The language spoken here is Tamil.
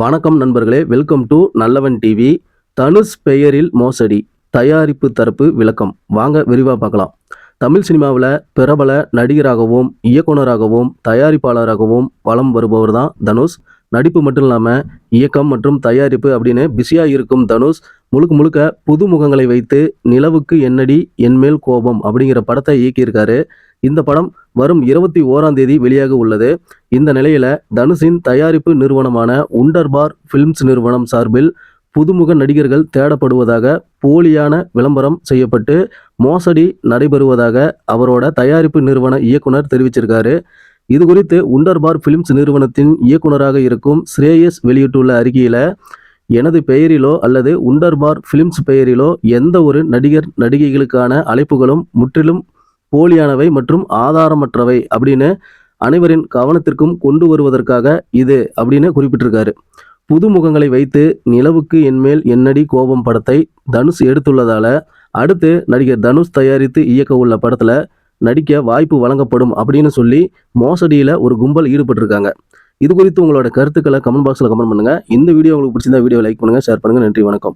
வணக்கம் நண்பர்களே welcome to Nallavan TV Dhanush பெயரில் மோசடி தயாரிப்பு தரப்பு விளக்கம். வாங்க விரிவாக பார்க்கலாம். தமிழ் சினிமாவில் பிரபல நடிகராகவும் இயக்குனராகவும் தயாரிப்பாளராகவும் வளம் வருபவர் தான் தனுஷ். நடிப்பு மட்டும் இல்லாமல் இயக்கம் மற்றும் தயாரிப்பு அப்படின்னு பிஸியாக இருக்கும் தனுஷ். முழுக்க முழுக்க புது முகங்களை வைத்து நிலவுக்கு என்னடி என்மேல் கோபம் அப்படிங்கிற படத்தை இயக்கியிருக்காரு. இந்த படம் வரும் இருபத்தி ஓராம் தேதி வெளியாக உள்ளது. இந்த நிலையில தனுஷின் தயாரிப்பு நிறுவனமான உண்டர்பார் ஃபிலிம்ஸ் நிறுவனம் சார்பில் புதுமுக நடிகர்கள் தேடப்படுவதாக போலியான விளம்பரம் செய்யப்பட்டு மோசடி நடைபெறுவதாக அவரோட தயாரிப்பு நிறுவன இயக்குனர் தெரிவிச்சிருக்காரு. இது குறித்து உண்டர்பார் ஃபிலிம்ஸ் நிறுவனத்தின் இயக்குனராக இருக்கும் ஸ்ரேயஸ் வெளியிட்டுள்ள அறிக்கையில் எனது பெயரிலோ அல்லது உண்டர்பார் ஃபிலிம்ஸ் பெயரிலோ எந்த ஒரு நடிகர் நடிகைகளுக்கான அழைப்புகளும் முற்றிலும் போலியானவை மற்றும் ஆதாரமற்றவை அப்படின்னு அனைவரின் கவனத்திற்கும் கொண்டு வருவதற்காக இது அப்படின்னு குறிப்பிட்டிருக்காரு. புது முகங்களை வைத்து நிலவுக்கு என்மேல் என்னடி கோபம் படத்தை தனுஷ் எடுத்துள்ளதால அடுத்து நடிகர் தனுஷ் தயாரித்து இயக்க உள்ள படத்தில் நடிக்க வாய்ப்பு வழங்கப்படும் அப்படின்னு சொல்லி மோசடியில் ஒரு கும்பல் ஈடுபட்டிருக்காங்க. இது குறித்து உங்களோட கருத்துக்களை கமெண்ட் பாக்ஸில் கமெண்ட் பண்ணுங்க. இந்த வீடியோ உங்களுக்கு பிடிச்சிருந்தா வீடியோ லைக் பண்ணுங்க ஷேர் பண்ணுங்க நன்றி வணக்கம்.